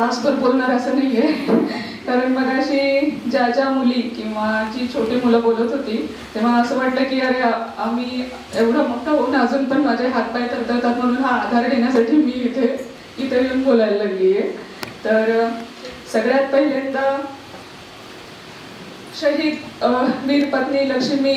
तासभर बोलणार असं नाही आहे कारण मग अशी ज्या ज्या मुली किंवा जी छोटी मुलं बोलत होती तेव्हा असं वाटलं की अरे आम्ही एवढं मोठं होऊन अजून पण माझे हातपाय थरथरतात म्हणून हा आधार घेण्यासाठी मी इथे इथे येऊन बोलायला लागली आहे तर सगळ्यात पहिल्यांदा शहीद वीर पत्नी लक्ष्मी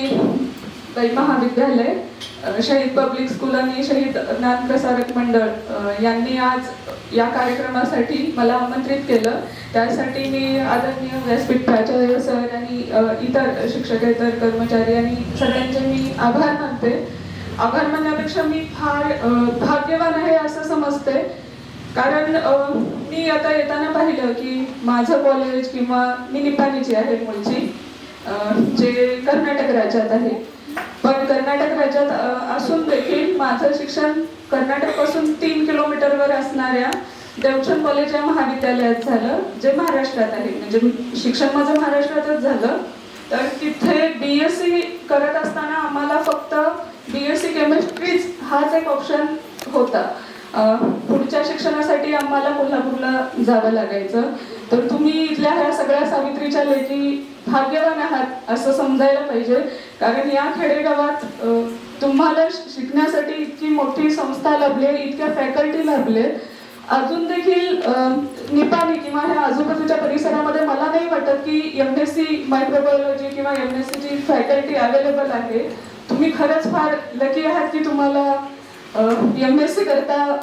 बाई महाविद्यालय शहीद पब्लिक स्कूल आणि शहीद ज्ञान प्रसारक मंडळ यांनी आज या कार्यक्रमासाठी मला आमंत्रित केलं. त्यासाठी मी आदरणीय व्यासपीठ प्राचार्य सर आणि अ, इतर शिक्षकेतर कर्मचारी आणि सगळ्यांचे मी आभार मानते. आभार मानण्यापेक्षा मी फार भाग्यवान आहे असं समजते. कारण मी आता येताना पाहिलं की माझं कॉलेज किंवा मी निपाणीची आहे मुलची जे कर्नाटक राज्यात आहे. पण कर्नाटक राज्यात असून देखील माझं शिक्षण कर्नाटकपासून तीन किलोमीटरवर असणाऱ्या देवचंद कॉलेज या महाविद्यालयात झालं जे महाराष्ट्रात आहे. म्हणजे शिक्षण माझं महाराष्ट्रातच झालं. तर तिथे बी एस सी करत असताना आम्हाला फक्त बी एस सी केमिस्ट्रीच हाच एक ऑप्शन होता. पुढच्या शिक्षणासाठी आम्हाला कोल्हापूरला जावं लागायचं. तर तुम्ही इथल्या ह्या सगळ्या सावित्रीच्या लेखी भाग्यवान आहात असं समजायला पाहिजे. कारण या खेडेगावात तुम्हाला शिकण्यासाठी इतकी मोठी संस्था लाभली इतक्या फॅकल्टी लाभले अजून देखील निपाणी किंवा ह्या आजूबाजूच्या परिसरामध्ये मला नाही वाटत की एम एस सी मायक्रोबायोलॉजी किंवा एम एस सीची फॅकल्टी अवेलेबल आहे. तुम्ही खरंच फार लकी आहात की तुम्हाला एम एस सी करता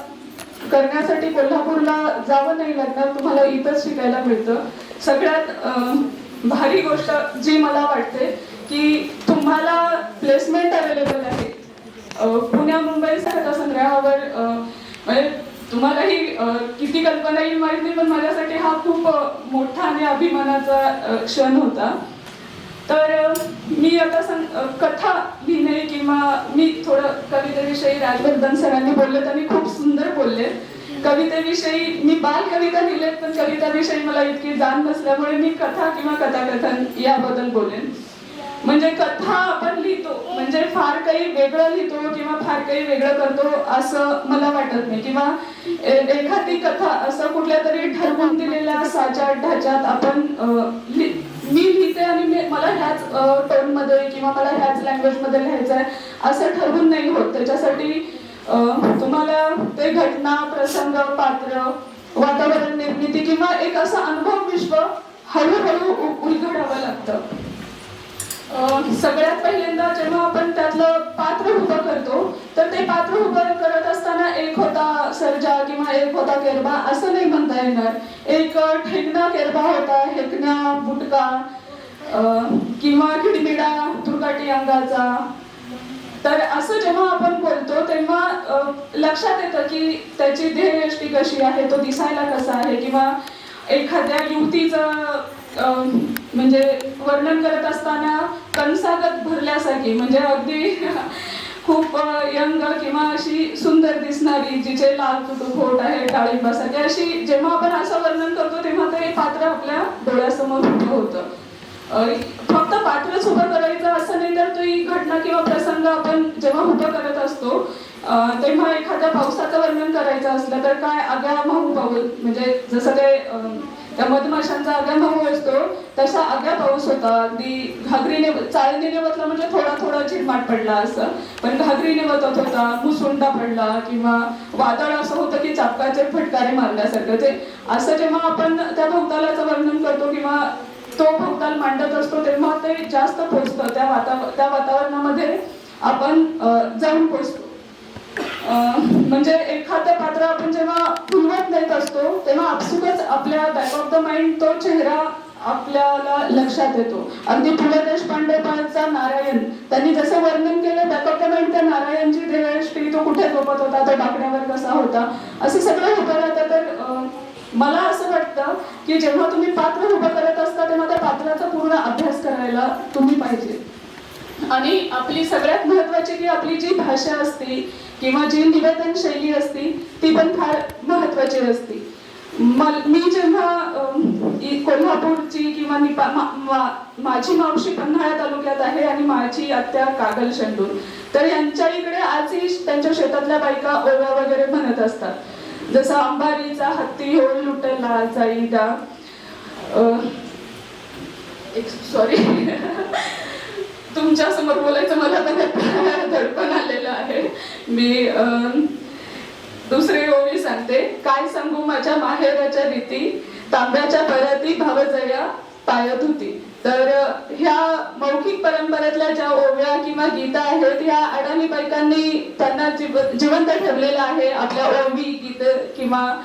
करण्यासाठी कोल्हापूरला जावं नाही लागणार तुम्हाला इथंच शिकायला मिळतं. सगळ्यात भारी गोष्ट जी मला वाटते की तुम्हाला प्लेसमेंट अवेलेबल आहे. पुण्या मुंबई सारख्या संग्रहावर म्हणजे तुम्हालाही किती कल्पना येईल माहीत नाही पण माझ्यासाठी हा खूप मोठा आणि अभिमानाचा क्षण होता. तर मी आता सांग कथा लिहिणे किंवा मी थोडं कवितेविषयी राजवर्धन सरांनी बोलले मी खूप सुंदर बोलले. कवितेविषयी मी बाल कविता लिहिलेत पण कविताविषयी मला इतकी जाण नसल्यामुळे मी कथा किंवा कथाकथन याबद्दल बोलेन म्हणजे कथा आपण लिहितो म्हणजे फार काही वेगळं लिहितो किंवा फार काही वेगळं करतो असं मला वाटत नाही. किंवा एखादी कथा असं कुठल्या तरी ठरवून दिलेल्या साच्या ढाच्यात आपण मी लिहिते आणि मला ह्याच टर्ममध्ये मध्ये किंवा मला ह्याच लँग्वेजमध्ये लिहायचं आहे असं ठरवून नाही होत. त्याच्यासाठी तुम्हाला ते घटना प्रसंग पात्र वातावरण निर्मिती किंवा एक असं अनुभव विश्व हळूहळू उलगडावं लागतं. सगळ्यात पहिल्यांदा जेव्हा आपण त्यातलं पात्र उभं करतो तर ते पात्र उभं करत असताना एक होता सर्जा किंवा एक होता केरबा असं नाही म्हणता येणार. एक ठेकणा ठेंगणा केरबा होता हेकण्या बुटका किंवा किडमिडा तुरकाटी अंगाचा. तर असं जेव्हा आपण बोलतो तेव्हा लक्षात येतं की त्याची ध्येयष्टी कशी आहे तो दिसायला कसा आहे किंवा एखाद्या युवतीचं म्हणजे वर्णन करत असताना कणसागत भरल्यासारखी म्हणजे अगदी खूप यंग किंवा अशी सुंदर दिसणारी जिचे लाल तुटू आहे डाळिंबासारखी अशी जेव्हा आपण असं वर्णन करतो तेव्हा ते पात्र आपल्या डोळ्यासमोर उभं होतं. फक्त पात्रच उभं करायचं असं नाही तर तो ही घटना किंवा प्रसंग आपण जेव्हा उभं करत असतो तेव्हा एखाद्या पावसाचं वर्णन करायचं असलं तर काय आग्या माहू पाऊल म्हणजे जसं ते त्या मधमाशांचा आग्या भाऊ असतो तसा अग्या पाऊस होता. अगदी घागरीने चाळणीने बसला म्हणजे थोडा थोडा झिरमाट पडला असं. पण घागरीने बसत होता मुसुंडा पडला किंवा वादळ असं होतं की चापकाचे फटकारे मारल्यासारखं. ते असं जेव्हा आपण त्या भोवतालाचं वर्णन करतो किंवा तो भोवताल मांडत असतो तेव्हा ते जास्त पोचतं. त्या वाता त्या वातावरणामध्ये आपण जाऊन पोचतो. म्हणजे एखादं पात्र आपण जेव्हा फुलवत नेत असतो तेव्हा आपसुकच आपल्या बॅक ऑफ द माइंड तो चेहरा आपल्याला लक्षात येतो. अगदी पु ल देशपांडेचा नारायण त्यांनी जसं वर्णन केलं बॅक ऑफ द माइंड त्या नारायणची देहश्री तो कुठे झोपत होता तो डाकण्यावर कसा होता असं सगळं उभं राहतं. तर मला असं वाटतं की जेव्हा तुम्ही पात्र उभं करत असता तेव्हा त्या पात्राचा पूर्ण अभ्यास करायला तुम्ही पाहिजे. आणि आपली सगळ्यात महत्वाची की आपली जी भाषा असते किंवा जी निवेदन शैली असते ती पण फार महत्वाची असते. मी जेव्हा कोल्हापूरची किंवा निपा मा- मा- माझी मावशी पन्हाळा तालुक्यात आहे आणि माझी आत्या कागल शेंडूर. तर यांच्या इकडे आजही त्यांच्या शेतातल्या बायका ओव्या वगैरे म्हणत असतात. जसं अंबारीचा हत्ती होळ लुटला जाईदा. सॉरी तुमच्यासमोर बोलायचं मला तर धडपण आलेलं आहे. मी अं, दुसरी ओळी सांगते. काय सांगू माझ्या माहेराच्या रीती तांब्याच्या परती भावजया पायत होती. तर ह्या मौखिक परंपरेतल्या ज्या ओव्या किंवा गीता आहेत ह्या अडाणी बायकांनी त्यांना जीव- जिवंत ठेवलेलं आहे. आपल्या ओवी गीत किंवा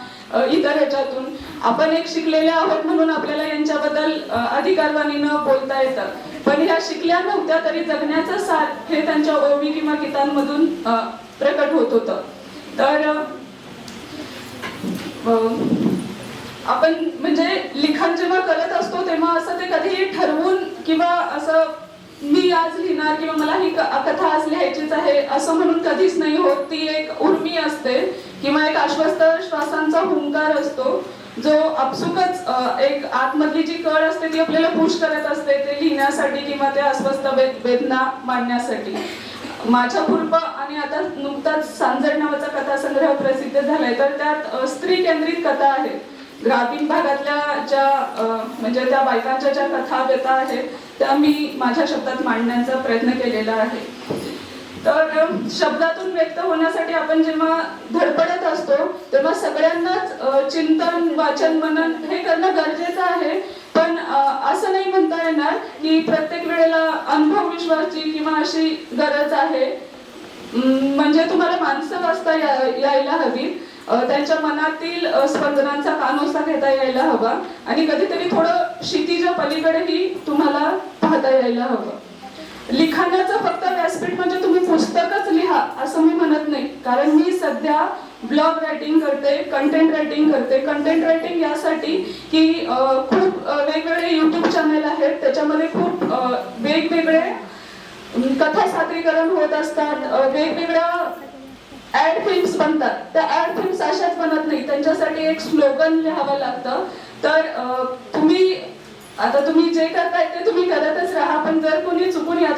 इतर ह्याच्यातून. आपण एक शिकलेले आहोत म्हणून आपल्याला यांच्याबद्दल अधिकारवाणीनं बोलता येतं. पण ह्या शिकल्या नव्हत्या तरी जगण्याचं सार हे त्यांच्या ओवी किंवा गीतांमधून प्रकट होत होतं. तर आपण म्हणजे लिखाण जेव्हा करत असतो तेव्हा असं ते कधीही ठरवून किंवा असं मी आज लिहिणार किंवा मला ही कथा आज लिहायचीच आहे असं म्हणून कधीच नाही होत. ती एक उर्मी असते किंवा एक आश्वस्त श्वासांचा हुंकार असतो. जो आपसुकच एक आतमधली जी कळ असते ती आपल्याला पुश करत असते ते लिहिण्यासाठी किंवा ते अस्वस्थ वेद- वेदना मांडण्यासाठी. माझ्या पूर्व आणि आता नुकताच सांजड नावाचा कथासंग्रह प्रसिद्ध झालाय. तर त्यात स्त्री केंद्रित कथा आहेत ग्रामीण भागातल्या ज्या म्हणजे त्या बायकांच्या ज्या कथा व्यथा आहेत त्या मी माझ्या शब्दात मांडण्याचा प्रयत्न केलेला आहे. तर शब्दातून व्यक्त होण्यासाठी आपण जेव्हा धडपडत असतो तेव्हा सगळ्यांनाच चिंतन वाचन मनन हे करणं गरजेचं आहे. पण असं नाही म्हणता येणार की प्रत्येक वेळेला अनुभव विश्वासची किंवा अशी गरज आहे. म्हणजे तुम्हाला माणसं वाचता यायला हवी. त्यांच्या मनातील स्पंदनांचा कानोसा घेता यायला हवा. आणि कधीतरी थोडं क्षितिजा पलीकडेही तुम्हाला पाहता यायला हवं. लिखाणाचं फक्त व्यासपीठ म्हणजे तुम्ही पुस्तकच लिहा असं मी म्हणत नाही. कारण मी सध्या ब्लॉग रायटिंग करते कंटेंट रायटिंग करते. कंटेंट रायटिंग यासाठी की खूप वेगवेगळे युट्यूब चॅनल आहेत. त्याच्यामध्ये खूप वेगवेगळे कथा सादरीकरण होत असतात. वेगवेगळ्या ऍड फिल्म्स बनतात. त्या ऍड फिल्म्स अशाच बनत नाही. त्यांच्यासाठी एक स्लोगन लिहावं लागतं. तर तुम्ही आता तुम्ही जे करताय ते तुम्ही करतच राहा. पण जर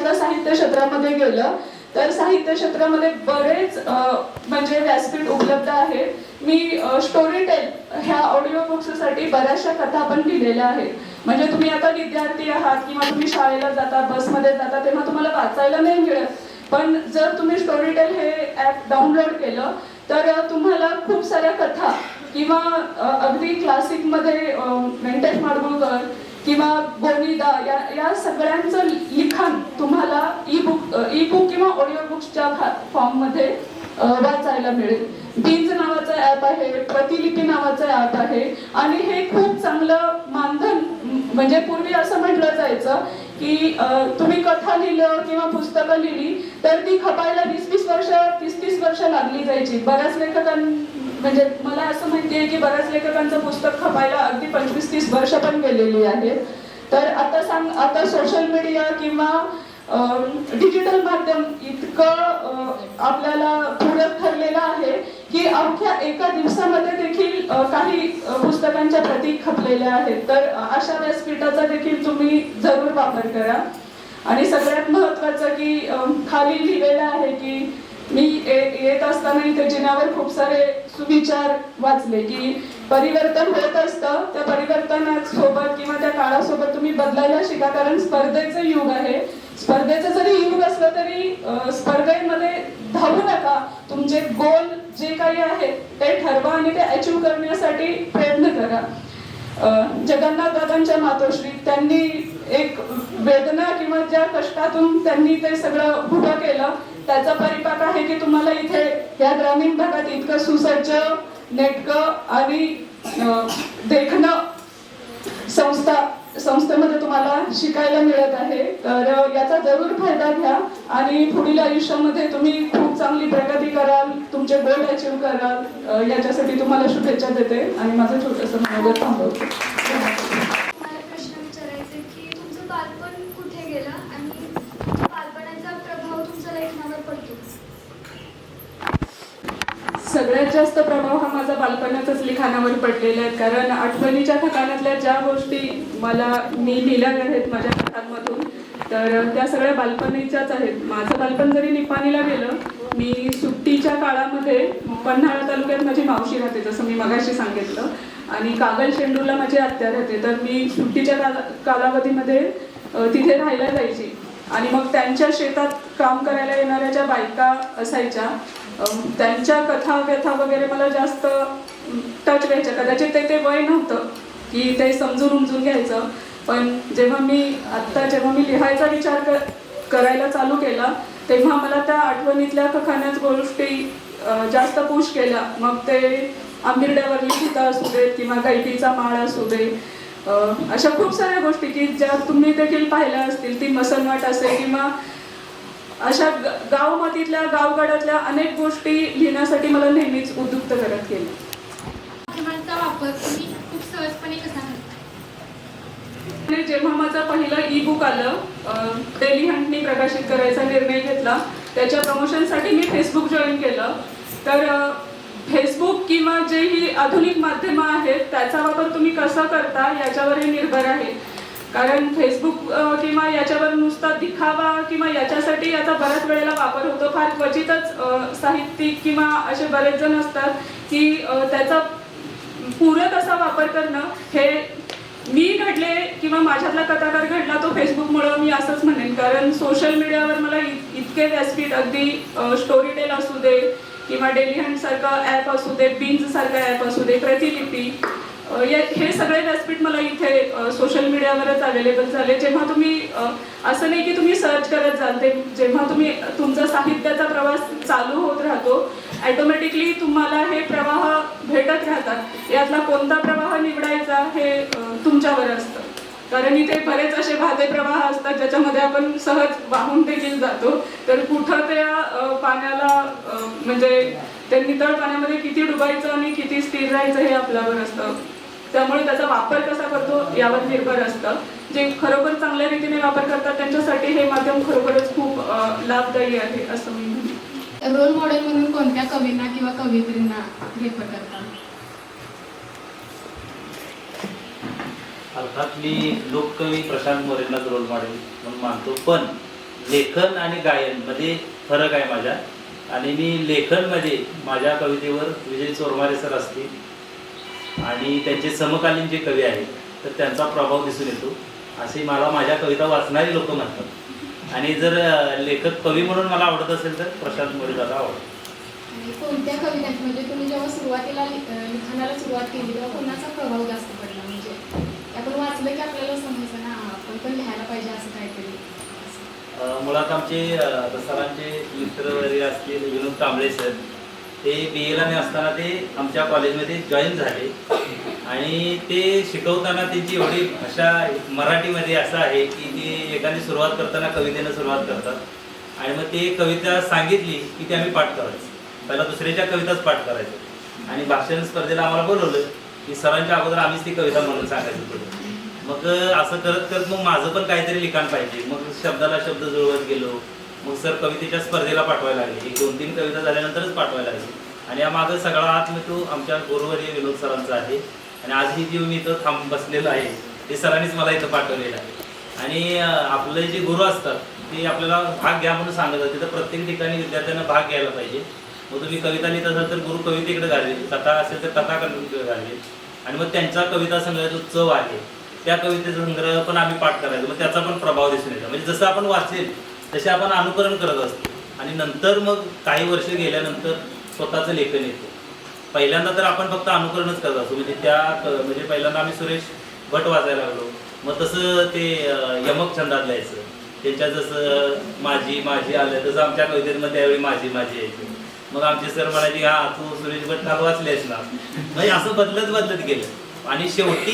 जर साहित्य क्षेत्रामध्ये गेलं तर साहित्य क्षेत्रामध्ये बरेच म्हणजे व्यासपीठ उपलब्ध आहेत मी स्टोरी टेल ह्या ऑडिओ बुक्ससाठी बऱ्याचशा कथा पण लिहिलेल्या आहेत. म्हणजे तुम्ही आता विद्यार्थी आहात किंवा तुम्ही शाळेला जाता बसमध्ये जाता तेव्हा तुम्हाला वाचायला नाही मिळत. पण जर तुम्ही स्टोरी टेल हे ऍप डाउनलोड केलं तर तुम्हाला खूप साऱ्या कथा किंवा अगदी क्लासिकमध्ये व्यंकटेश माडगुळकर किंवा गोनीदा या या सगळ्यांचं लिखाण तुम्हाला ई बुक ई बुक किंवा ऑडिओ बुक्सच्या फॉर्ममध्ये वाचायला मिळेल. बीज नावाचं ऍप आहे प्रतिलिपी नावाचं ऍप आहे आणि हे खूप चांगलं मानधन म्हणजे पूर्वी असं म्हटलं जायचं की तुम्ही कथा लिहिलं किंवा पुस्तकं लिहिली तर ती खपायला वीस वीस वर्ष तीस तीस वर्ष लागली जायची. बऱ्याच लेखकां म्हणजे मला असं माहिती आहे की बऱ्याच लेखकांचं पुस्तक खपायला अगदी पंचवीस तीस वर्ष पण गेलेली आहेत. तर आता सांग आता सोशल मीडिया किंवा डिजिटल माध्यम इतकं आपल्याला पूरक ठरलेलं आहे की अवघ्या एका दिवसामध्ये देखील काही पुस्तकांच्या प्रती खपलेल्या आहेत. तर अशा व्यासपीठाचा देखील तुम्ही जरूर वापर करा. आणि सगळ्यात महत्वाचं की खाली लिहिलेलं आहे की मी येत असताना इथे जिनावर खूप सारे सुविचार वाचले की परिवर्तन होत असतं त्या परिवर्तनासोबत किंवा त्या काळासोबत तुम्ही बदलायला शिका कारण स्पर्धेचं युग आहे. स्पर्धेचं जरी युग असलं तरी स्पर्धेमध्ये धावू नका. तुमचे गोल जे काही आहेत ते ठरवा आणि ते अचीव करण्यासाठी प्रयत्न करा. जगन्नाथ दादांच्या मातोश्री त्यांनी एक वेदना किंवा ज्या कष्टातून त्यांनी ते सगळं उभं केलं त्याचा परिपाक आहे की तुम्हाला इथे या ग्रामीण भागात इतकं सुसज्ज नेटकं आणि देखणं संस्था संस्थेमध्ये तुम्हाला शिकायला मिळत आहे. तर याचा जरूर फायदा घ्या आणि पुढील आयुष्यामध्ये तुम्ही खूप चांगली प्रगती कराल तुमचे गोल अचीव कराल. याच्यासाठी तुम्हाला शुभेच्छा देते आणि माझं छोटंसं मनोगत थांबवते मला प्रश्न विचारायचा आहे की तुमचं बालपण कुठे गेलं आणि बालपणाचा प्रभाव तुमच्या लेखनावर पडतो सगळ्यात जास्त प्रभाव हा माझा बालपणाचाच लिखाणावर पडलेला आहे. कारण आठवणीच्या ठिकाणातल्या ज्या गोष्टी मला मी लिहिल्या आहेत माझ्या कथांमधून तर त्या सगळ्या बालपणीच्याच आहेत. माझं बालपण जरी निपाणीला गेलं मी सुट्टीच्या काळामध्ये पन्हाळा तालुक्यात माझी मावशी राहते जसं मी मगाशी सांगितलं. आणि कागल शेंडूरला माझी आत्या राहते. तर मी सुट्टीच्या काला कालावधीमध्ये तिथे राहायला जायची. आणि मग त्यांच्या शेतात काम करायला येणाऱ्या ज्या बायका असायच्या त्यांच्या कथा व्यथा वगैरे मला जास्त टच व्हायच्या कदाचित ते ते वय नव्हतं की ते समजून उमजून घ्यायचं. पण जेव्हा मी आत्ता जेव्हा मी लिहायचा विचार कर करायला चालू केला तेव्हा मला त्या आठवणीतल्या कखान्याच गोष्टी जास्त पुश केल्या. मग ते आंबिरड्यावरली सीता असू देत किंवा गायटीचा माळ असू दे अशा खूप साऱ्या गोष्टी की ज्या तुम्ही देखील पाहिल्या असतील ती मसनवाट असेल किंवा अशा ग- गावमातीतल्या गावगाड्यातल्या अनेक गोष्टी लिहिण्यासाठी मला नेहमीच उद्युक्त करत गेली. माध्यमांचा वापर तुम्ही खूप सहजपणे कसा जेव्हा माझं पहिलं ई बुक आलं डेली हंटनी प्रकाशित करायचा निर्णय घेतला त्याच्या प्रमोशनसाठी मी फेसबुक जॉईन केलं. तर फेसबुक किंवा जे ही आधुनिक माध्यमं आहेत त्याचा वापर तुम्ही कसा करता याच्यावर हे निर्भर आहे. कारण फेसबुक किंवा याच्यावर नुसता दिखावा किंवा याच्यासाठी याचा बऱ्याच वेळेला वापर होतो. फार क्वचितच साहित्यिक किंवा असे बरेच जण असतात की त्याचा पूरक असा वापर करणं हे मी घडले किंवा माझ्यातला कथाकार घडला तो फेसबुकमुळं मी असंच म्हणेन. कारण सोशल मीडियावर मला इतके व्यासपीठ अगदी स्टोरी टेल असू दे किंवा डेली हंट ॲप असू दे बिन्स ॲप असू दे प्रतिलिपी हे सगळे व्यासपीठ मला इथे सोशल मीडियावरच अवेलेबल झाले. जेव्हा तुम्ही असं नाही की तुम्ही सर्च करत जाल ते जेव्हा तुम्ही तुमचा साहित्याचा प्रवास चालू होत राहतो ॲटोमॅटिकली तुम्हाला हे प्रवाह भेटत राहतात. यातला कोणता प्रवाह निवडायचा हे तुमच्यावर असतं. कारण इथे बरेच असे भाते प्रवाह असतात ज्याच्यामध्ये आपण सहज वाहून देखील जातो. तर कुठं त्या पाण्याला म्हणजे त्या नितळ पाण्यामध्ये किती डुबायचं आणि किती स्थिर राहायचं हे आपल्यावर असतं. त्यामुळे त्याचा वापर कसा करतो यावर निर्भर असतं. जे खरोखर चांगल्या रीतीने वापर करतात त्यांच्यासाठी हे माध्यम खरोखरच खूप लाभदायी आहे असं मी म्हणेन. रोल मॉडेल म्हणून कोणत्या कवींना किंवा कवयित्रींना रेफर करता अर्थात मी लोककवी प्रशांत मोरेंनाच रोल मॉडेल म्हणून मानतो. पण लेखन आणि गायनमध्ये फरक आहे माझ्या. आणि मी लेखनमध्ये माझ्या कवितेवर विजय चोरमारे सर असतील आणि त्यांचे समकालीन जे कवी आहेत तर त्यांचा प्रभाव दिसून येतो. असे मला माझ्या कविता वाचणारी लोक म्हणतात. आणि जर लेखक कवी म्हणून मला आवडत असेल तर प्रशांत मोरे दादा आवडतो कोणत्या कवितांची म्हणजे तुम्ही जेव्हा सुरुवातीला लिखाणाला सुरुवात केली तेव्हा कोणाचा प्रभाव जास्त पडला? म्हणजे आपण वाचलं की आपल्याला समजायचं ना आपण पण लिहायला पाहिजे असं काहीतरी. मुळात आमचे अ, सरांचे मित्र वगैरे असतील विनोद कांबळे सर ते बी एला असताना ते आमच्या कॉलेजमध्ये जॉईन झाले. आणि ते शिकवताना त्यांची एवढी भाषा मराठीमध्ये असं आहे की ते एकाने सुरुवात करताना कवितेनं सुरुवात करतात. आणि मग ते कविता सांगितली की ते आम्ही पाठ करायचं. पहिला दुसऱ्याच्या कविताच पाठ करायचं. आणि भाषण स्पर्धेला आम्हाला बोलवलं की सरांच्या अगोदर आम्हीच ती कविता म्हणून सांगायचं पुढे. मग असं करत करत मग माझं पण काहीतरी लिखाण पाहिजे. मग शब्दाला शब्द जुळवत गेलो. मग सर कवितेच्या स्पर्धेला पाठवायला लागले. एक दोन तीन कविता झाल्यानंतरच पाठवायला लागले. आणि या मागं सगळा आत मी तो आमच्या गुरुवर्य विनोद सरांचा आहे. आणि आजही जीव मी इथं थांब बसलेलो आहे. ते सरांनीच मला इथं पाठवलेलं आहे. आणि आपले जे गुरु असतात ते आपल्याला भाग घ्या म्हणून सांगत असतात तिथं प्रत्येक ठिकाणी विद्यार्थ्यांना भाग घ्यायला पाहिजे. मग तुम्ही कविता लिहित असाल तर गुरु कवितेकडे घालले कथा असेल तर कथा घालवेल आणि मग त्यांचा कविता संग्रह जो चव आहे. त्या कवितेचा संग्रह पण आम्ही पाठ करायचो. मग त्याचा पण प्रभाव दिसून येतो. म्हणजे जसं आपण वाचेल तसे आपण अनुकरण करत असतो. आणि नंतर मग काही वर्ष गेल्यानंतर स्वतःचं लेखन येतं. पहिल्यांदा तर आपण फक्त अनुकरणच करत असतो. म्हणजे त्या क- म्हणजे पहिल्यांदा आम्ही सुरेश भट वाचायला लागलो. मग तसं ते यमक छंदात लिहायचं. त्यांच्या जसं माझी माझी आलं तसं आमच्या कवितेमध्ये त्यावेळी माझी माझी यायची. मग आमचे सर म्हणायचे हा तू सुरेश भट काल वाचलेस ना? म्हणजे असं बदलत बदलत गेलं. आणि शेवटी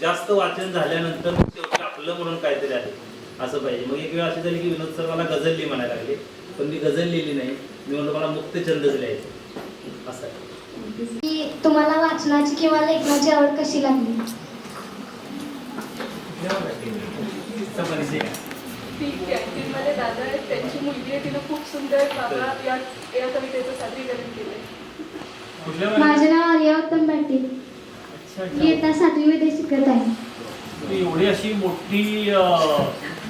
जास्त वाचन झाल्यानंतर शेवटी आपलं म्हणून काहीतरी आलं. असं पाहिजे. मग एक वेळ अशी झाली की विनोद सर मला गझल लिही म्हणायला लागले. पण मी गझल लिहिली नाही. मी म्हणतो मला मुक्त छंदच लिहायचं असं तुम्हाला वाचनाची किंवा लेखनाची आवड कशी लागली? ती दादा आहेत. त्यांची मुलगी आहे. तिनं खूप सुंदर बाबा या या कवितेचं सादरीकरण केलंय. माझे नाव आर्या उत्तम पाटील. मी इयत्ता सातवीमध्ये शिकत आहे. एवढी अशी मोठी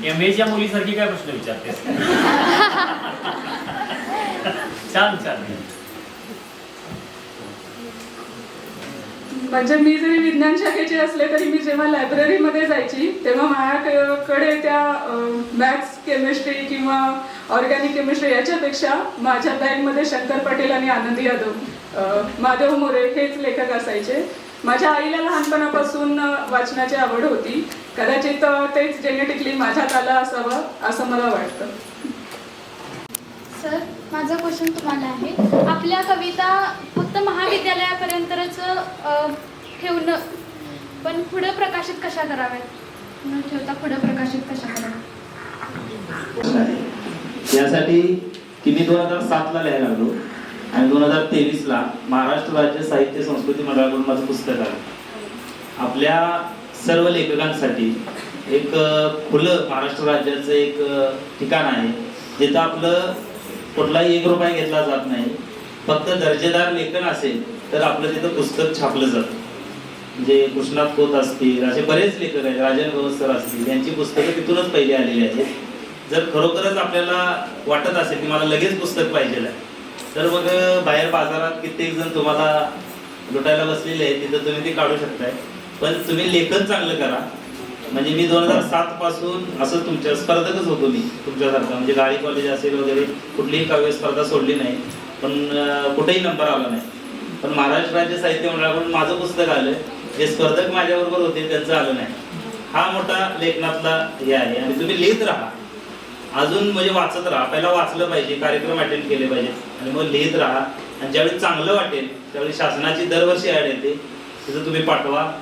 एम एच्या मुलीसारखी काय प्रश्न विचारतेस? छान छान. म्हणजे मी जरी विज्ञान शाखेची असले तरी मी जेव्हा लायब्ररीमध्ये जायची तेव्हा माझ्याकडे त्या मॅथ्स केमिस्ट्री किंवा ऑर्गॅनिक केमिस्ट्री याच्यापेक्षा माझ्या बँकमध्ये शंकर पाटील आणि आनंद यादव माधव मोरे हेच लेखक असायचे. माझ्या आईला लहानपणापासून वाचनाची आवड होती. कदाचित तेच जेनेटिकली माझ्यात आलं असावं असं मला वाटतं. सर माझा क्वेश्चन तुम्हाला आहे. आपल्या कविता फक्त महाविद्यालयापर्यंतच ठेवणं पण पुढं प्रकाशित कशा कराव्यात? न ठेवता पुढं प्रकाशित कशा कराव्यात? यासाठी की मी दोन हजार सातला लिहायला लागलो. आणि दोन हजार तेवीसला महाराष्ट्र राज्य साहित्य संस्कृती मंडळाकडून माझं पुस्तक आलं. आपल्या सर्व लेखकांसाठी एक खुलं महाराष्ट्र राज्याचं एक ठिकाण आहे. जिथं आपलं कुठलाही एक रुपया घेतला जात नाही. फक्त दर्जेदार लेखन असेल तर आपलं तिथं पुस्तक छापलं जातं. म्हणजे कृष्णात कोत असतील असे बरेच लेखक आहेत. राजन गवसकर असतील यांची पुस्तकं तिथूनच पहिली आलेली आहेत. जर खरोखरच आपल्याला वाटत असेल की मला लगेच पुस्तक पाहिजे आहे तर मग बाहेर बाजारात कित्येक जण तुम्हाला लुटायला बसलेले आहेत तिथं तुम्ही ते काढू शकताय. पण तुम्ही लेखन चांगलं करा. म्हणजे मी दोन हजार सात पासून असं तुमच्या स्पर्धकच होतो मी तुमच्यासारखं. म्हणजे गाडी कॉलेज असेल वगैरे कुठलीही काव्य स्पर्धा सोडली नाही. पण कुठेही नंबर आला नाही. पण महाराष्ट्र राज्य साहित्य मंडळाकडून माझं पुस्तक आलं. जे स्पर्धक माझ्याबरोबर होते त्यांचं आलं नाही. हा मोठा लेखनातला हे आहे. आणि तुम्ही लिहित राहा. अजून म्हणजे वाचत राहा. पहिला वाचलं पाहिजे कार्यक्रम अटेंड केले पाहिजेत आणि मग लिहित राहा. आणि ज्यावेळी चांगलं वाटेल त्यावेळी शासनाची दरवर्षी ॲड येते. तिथं तुम्ही पाठवा.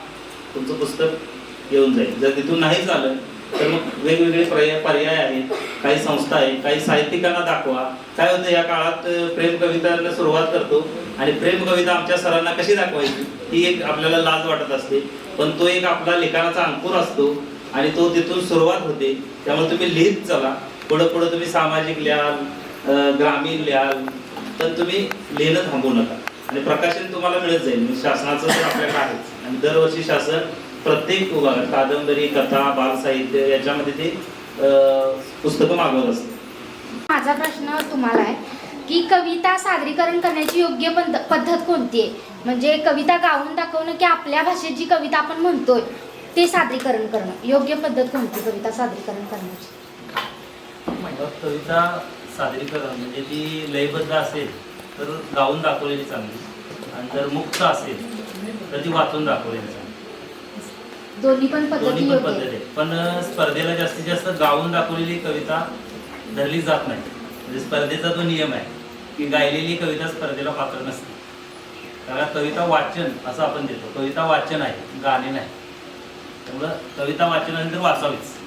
तुमचं पुस्तक येऊन जाईल. जर तिथून नाही झालं तर मग वेगवेगळे पर्याय पर्याय आहेत. काही संस्था आहेत. काही साहित्यिकांना दाखवा. काय होतं या काळात प्रेम कवितांना सुरुवात करतो. आणि प्रेम कविता आमच्या सरांना कशी दाखवायची? ही एक आपल्याला लाज वाटत असते. पण तो एक आपला लिखाणाचा अंकुर असतो. आणि तो तिथून सुरुवात होते. त्यामुळे तुम्ही लिहित चला. पुढं पुढं तुम्ही सामाजिक लिहाल ग्रामीण लिहाल तर तुम्ही लिहिणं थांबवू नका. आणि प्रकाशन तुम्हाला मिळत जाईल. म्हणजे शासनाचं तर आपल्याकडे आहेच. आणि दरवर्षी शासन प्रत्येक विभागात कादंबरी कथा बालसाहित्य याच्यामध्ये ते पुस्तकं मागवत असतं. माझा प्रश्न तुम्हाला आहे की कविता सादरीकरण करण्याची योग्य पद्धत कोणती आहे? म्हणजे कविता गाऊन दाखवणं की आपल्या भाषेत जी कविता आपण म्हणतोय ते सादरीकरण करणं. योग्य पद्धत कोणती कविता सादरीकरण करण्याची? मग कविता सादरीकरण म्हणजे ती लयबद्ध असेल तर गाऊन दाखवलेली चांगली. आणि जर मुक्त असेल तर ती वाचून दाखवलेली चांगली. दोन्ही पण पद्धती दोन्ही पण पद्धत. आहेत. आहे पण स्पर्धेला जास्तीत जास्त गाऊन दाखवलेली कविता धरली जात नाही. म्हणजे स्पर्धेचा तो नियम आहे की गायलेली कविता स्पर्धेला पात्र नसते. त्याला कविता वाचन असं आपण देतो. कविता वाचन आहे गाणे नाही. त्यामुळं कविता वाचन नंतर वाचावीच.